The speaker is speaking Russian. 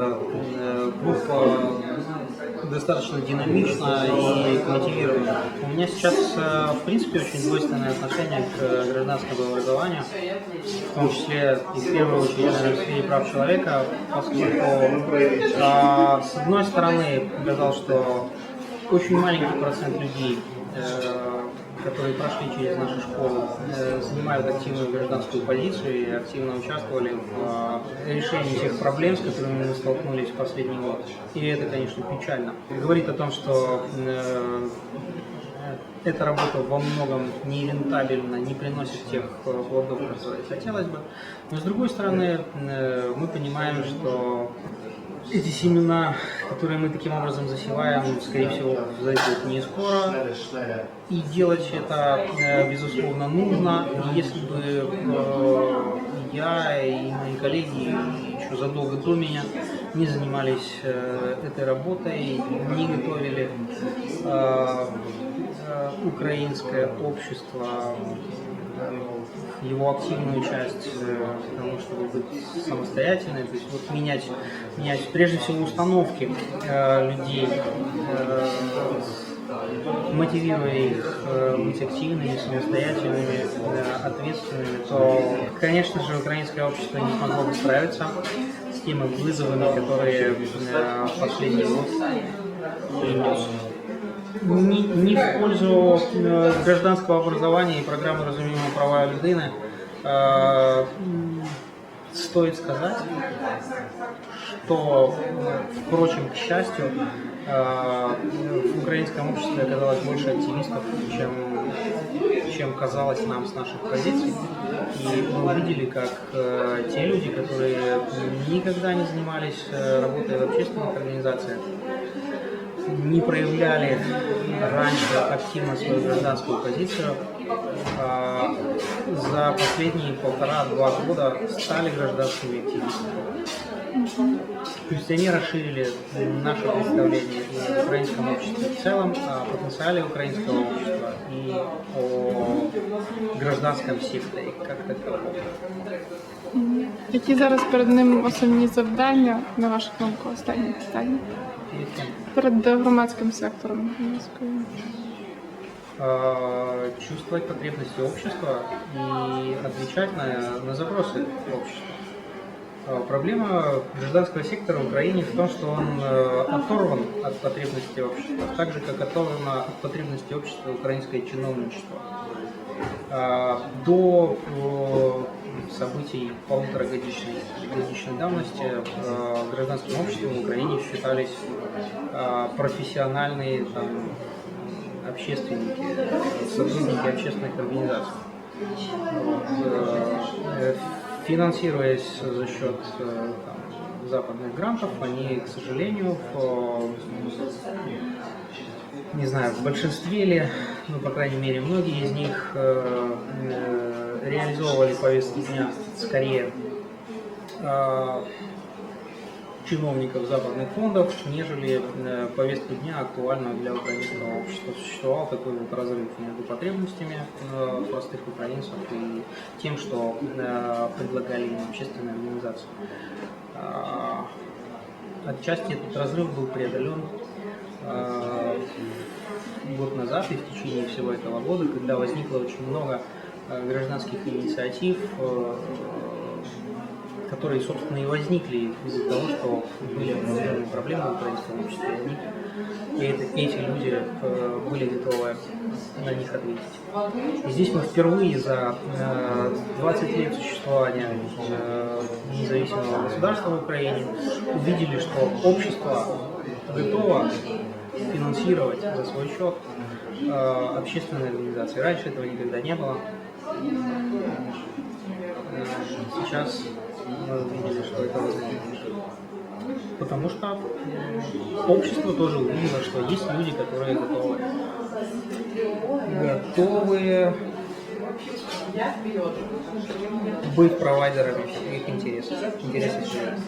Э, Группа достаточно динамична и мотивирована. У меня сейчас, э, в принципе, очень двойственное отношение к гражданскому образованию, в том числе и в первую очередь наверное, в сфере прав человека, поскольку а, с одной стороны показал, что очень маленький процент людей э, которые прошли через нашу школу, э, занимают активную гражданскую позицию и активно участвовали в э, решении тех проблем, с которыми мы столкнулись в последний год. И это, конечно, печально. Говорит о том, что э, эта работа во многом не рентабельна, не приносит тех плодов, которые хотелось бы. Но с другой стороны, мы понимаем, что эти семена, которые мы таким образом засеваем, скорее всего, взойдут не скоро. И делать это, э, безусловно, нужно. Если бы э, я и мои коллеги еще задолго до меня не занимались э, этой работой, не готовили украинское общество его активную часть э, к тому, чтобы быть самостоятельной, то есть вот менять, менять. Прежде всего установки э, людей, э, мотивируя их э, быть активными, самостоятельными, э, ответственными, то, конечно же, украинское общество не смогло бы справиться с теми вызовами, которые э, последний год принес не, не в пользу э, гражданского образования и программы разумного права людини э, стоит сказать, что, впрочем, к счастью, э, в украинском обществе оказалось больше активистов, чем, чем казалось нам с наших позиций. И мы увидели, как э, те люди, которые никогда не занимались э, работой в общественных организациях, не проявляли раньше активно свою гражданскую позицию, а за последние полтора-два года стали гражданскими активистами. То есть они расширили наше представление и об украинском обществе в целом, о потенциале украинского общества и о гражданском секторе как таковом. Які зараз перед ним основні завдання, на вашу думку, останні питання? Перед тем, Перед громадським сектором українською. э, чувствовать потребности общества и отвечать на, на запросы общества. Э, Проблема гражданского сектора в Украине в том, что он э, оторван от потребностей общества, так же, как оторвано от потребностей общества украинское чиновничество. Э, До э, событий полуторагодичной годичной давности э, гражданским обществом в Украине считались э, профессиональные там, общественники, сотрудники общественных организаций. Э, Финансируясь за счет э, там, западных грантов, они, к сожалению, в, не знаю, в большинстве ли, ну, по крайней мере, многие из них э, э, реализовывали повестки дня скорее э, чиновников западных фондов, нежели э, повестку дня актуальную для украинского общества. Существовал такой вот разрыв между потребностями э, простых украинцев и тем, что э, предлагали им общественные организации. А, Отчасти этот разрыв был преодолен год назад и в течение всего этого года, когда возникло очень много гражданских инициатив, которые, собственно, и возникли из-за того, что были определенные проблемы в украинском обществе, и, они, и это, эти люди э, были готовы на них ответить. И здесь мы впервые за э, 20 лет существования э, независимого государства в Украине увидели, что общество готово финансировать за свой счет э, общественные организации. Раньше этого никогда не было. Сейчас мы увидели, что это возможно. Потому что общество тоже увидело, что есть люди, которые готовы, готовы быть провайдерами всех интересов, интересов человека.